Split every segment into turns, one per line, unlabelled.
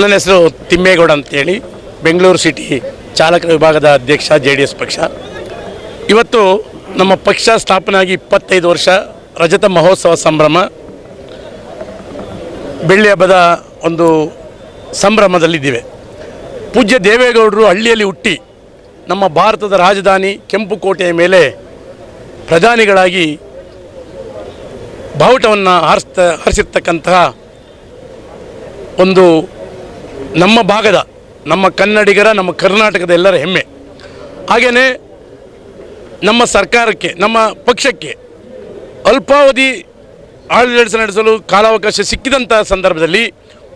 ನನ್ನ ಹೆಸರು ತಿಮ್ಮೇಗೌಡ ಅಂತೇಳಿ. ಬೆಂಗಳೂರು ಸಿಟಿ ಚಾಲಕರ ವಿಭಾಗದ ಅಧ್ಯಕ್ಷ ಜೆ ಡಿ ಎಸ್ ಪಕ್ಷ. ಇವತ್ತು ನಮ್ಮ ಪಕ್ಷ ಸ್ಥಾಪನೆ ಆಗಿ ಇಪ್ಪತ್ತೈದು ವರ್ಷ ರಜತ ಮಹೋತ್ಸವ ಸಂಭ್ರಮ. ಬೆಳ್ಳಿ ಹಬ್ಬದ ಒಂದು ಸಂಭ್ರಮದಲ್ಲಿದ್ದೇವೆ. ಪೂಜ್ಯ ದೇವೇಗೌಡರು ಹಳ್ಳಿಯಲ್ಲಿ ಹುಟ್ಟಿ ನಮ್ಮ ಭಾರತದ ರಾಜಧಾನಿ ಕೆಂಪುಕೋಟೆಯ ಮೇಲೆ ಪ್ರಧಾನಿಗಳಾಗಿ ಬಾವುಟವನ್ನು ಹಾರಿಸ್ತ, ಹಾರಿಸಿರ್ತಕ್ಕಂತಹ ಒಂದು ನಮ್ಮ ಭಾಗದ, ನಮ್ಮ ಕನ್ನಡಿಗರ, ನಮ್ಮ ಕರ್ನಾಟಕದ ಎಲ್ಲರ ಹೆಮ್ಮೆ. ಹಾಗೆಯೇ ನಮ್ಮ ಸರ್ಕಾರಕ್ಕೆ, ನಮ್ಮ ಪಕ್ಷಕ್ಕೆ ಅಲ್ಪಾವಧಿ ಆಡಳಿತ ನಡೆಸಲು ಕಾಲಾವಕಾಶ ಸಿಕ್ಕಿದಂಥ ಸಂದರ್ಭದಲ್ಲಿ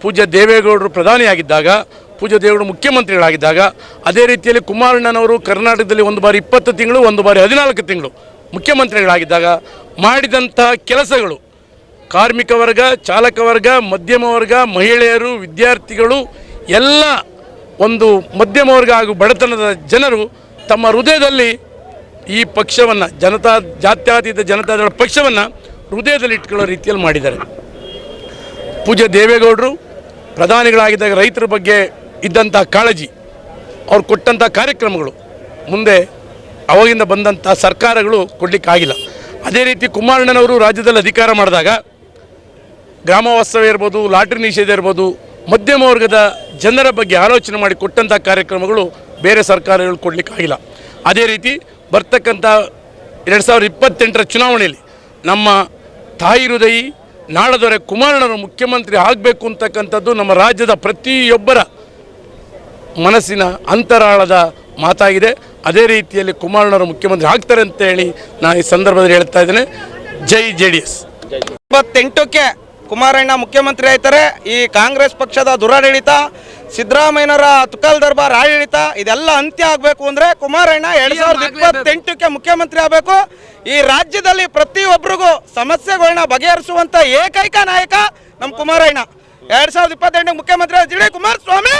ಪೂಜ್ಯ ದೇವೇಗೌಡರು ಪ್ರಧಾನಿಯಾಗಿದ್ದಾಗ, ಪೂಜ್ಯ ದೇವೇಗೌಡರು ಮುಖ್ಯಮಂತ್ರಿಗಳಾಗಿದ್ದಾಗ, ಅದೇ ರೀತಿಯಲ್ಲಿ ಕುಮಾರಣ್ಣನವರು ಕರ್ನಾಟಕದಲ್ಲಿ ಒಂದು ಬಾರಿ ಇಪ್ಪತ್ತು ತಿಂಗಳು, ಒಂದು ಬಾರಿ ಹದಿನಾಲ್ಕು ತಿಂಗಳು ಮುಖ್ಯಮಂತ್ರಿಗಳಾಗಿದ್ದಾಗ ಮಾಡಿದಂಥ ಕೆಲಸಗಳು ಕಾರ್ಮಿಕ ವರ್ಗ, ಚಾಲಕ ವರ್ಗ, ಮಧ್ಯಮ ವರ್ಗ, ಮಹಿಳೆಯರು, ವಿದ್ಯಾರ್ಥಿಗಳು ಎಲ್ಲ ಒಂದು ಮಧ್ಯಮ ವರ್ಗ ಹಾಗೂ ಬಡತನದ ಜನರು ತಮ್ಮ ಹೃದಯದಲ್ಲಿ ಈ ಪಕ್ಷವನ್ನು ಜನತಾ ಜಾತ್ಯತೀತ ಜನತಾದಳ ಪಕ್ಷವನ್ನು ಹೃದಯದಲ್ಲಿ ಇಟ್ಕೊಳ್ಳೋ ರೀತಿಯಲ್ಲಿ ಮಾಡಿದ್ದಾರೆ. ಪೂಜ್ಯ ದೇವೇಗೌಡರು ಪ್ರಧಾನಿಗಳಾಗಿದ್ದಾಗ ರೈತರ ಬಗ್ಗೆ ಇದ್ದಂಥ ಕಾಳಜಿ, ಅವ್ರು ಕೊಟ್ಟಂಥ ಕಾರ್ಯಕ್ರಮಗಳು, ಮುಂದೆ ಅವಾಗಿಂದ ಬಂದಂಥ ಸರ್ಕಾರಗಳು ಕೊಡಲಿಕ್ಕಾಗಿಲ್ಲ ಅದೇ ರೀತಿ ಕುಮಾರಣ್ಣನವರು ರಾಜ್ಯದಲ್ಲಿ ಅಧಿಕಾರ ಮಾಡಿದಾಗ ಗ್ರಾಮ ವಾಸ್ತವ್ಯ ಇರ್ಬೋದು, ಲಾಟ್ರಿ ನಿಷೇಧ ಇರ್ಬೋದು ಮಧ್ಯಮ ವರ್ಗದ ಜನರ ಬಗ್ಗೆ ಆಲೋಚನೆ ಮಾಡಿ ಕೊಟ್ಟಂಥ ಕಾರ್ಯಕ್ರಮಗಳು ಬೇರೆ ಸರ್ಕಾರಗಳು ಕೊಡಲಿಕ್ಕಾಗಿಲ್ಲ ಅದೇ ರೀತಿ ಬರ್ತಕ್ಕಂಥ ಎರಡು ಸಾವಿರದ ಇಪ್ಪತ್ತೆಂಟರ ಚುನಾವಣೆಯಲ್ಲಿ ನಮ್ಮ ತಾಯಿ ಹೃದಯಿ ನಾಳದೊರೆ ಕುಮಾರಣ್ಣರು ಮುಖ್ಯಮಂತ್ರಿ ಆಗಬೇಕು ಅಂತಕ್ಕಂಥದ್ದು ನಮ್ಮ ರಾಜ್ಯದ ಪ್ರತಿಯೊಬ್ಬರ ಮನಸ್ಸಿನ ಅಂತರಾಳದ ಮಾತಾಗಿದೆ. ಅದೇ ರೀತಿಯಲ್ಲಿ ಕುಮಾರಣ್ಣರು ಮುಖ್ಯಮಂತ್ರಿ ಆಗ್ತಾರೆ ಅಂತ ಹೇಳಿ ನಾನು ಈ ಸಂದರ್ಭದಲ್ಲಿ ಹೇಳ್ತಾ ಇದ್ದೇನೆ. ಜೈ ಜೆ ಡಿ ಎಸ್.
ಇಪ್ಪತ್ತೆಂಟಕ್ಕೆ ಕುಮಾರಣ್ಣ ಮುಖ್ಯಮಂತ್ರಿ ಆಯ್ತಾರೆ. ಈ ಕಾಂಗ್ರೆಸ್ ಪಕ್ಷದ ದುರಾಡಳಿತ ಸಿದ್ದರಾಮಯ್ಯನವರ ತುಕಲ್ ದರ್ಬಾರ್ ಆಡಳಿತ ಇದೆಲ್ಲ ಅಂತ್ಯ ಆಗಬೇಕು ಅಂದ್ರೆ ಕುಮಾರಣ್ಣ ಎರಡ್ ಸಾವಿರದ ಇಪ್ಪತ್ತೆಂಟಕ್ಕೆ ಮುಖ್ಯಮಂತ್ರಿ ಆಗಬೇಕು. ಈ ರಾಜ್ಯದಲ್ಲಿ ಪ್ರತಿಯೊಬ್ಬರಿಗೂ ಸಮಸ್ಯೆಗಳನ್ನ ಬಗೆಹರಿಸುವಂತ ಏಕೈಕ ನಾಯಕ ನಮ್ಮ ಕುಮಾರಣ್ಣ. ಎರಡ್ ಸಾವಿರದ ಇಪ್ಪತ್ತೆಂಟಕ್ಕೆ ಮುಖ್ಯಮಂತ್ರಿ ಜಿ ಡಿ ಕುಮಾರಸ್ವಾಮಿ.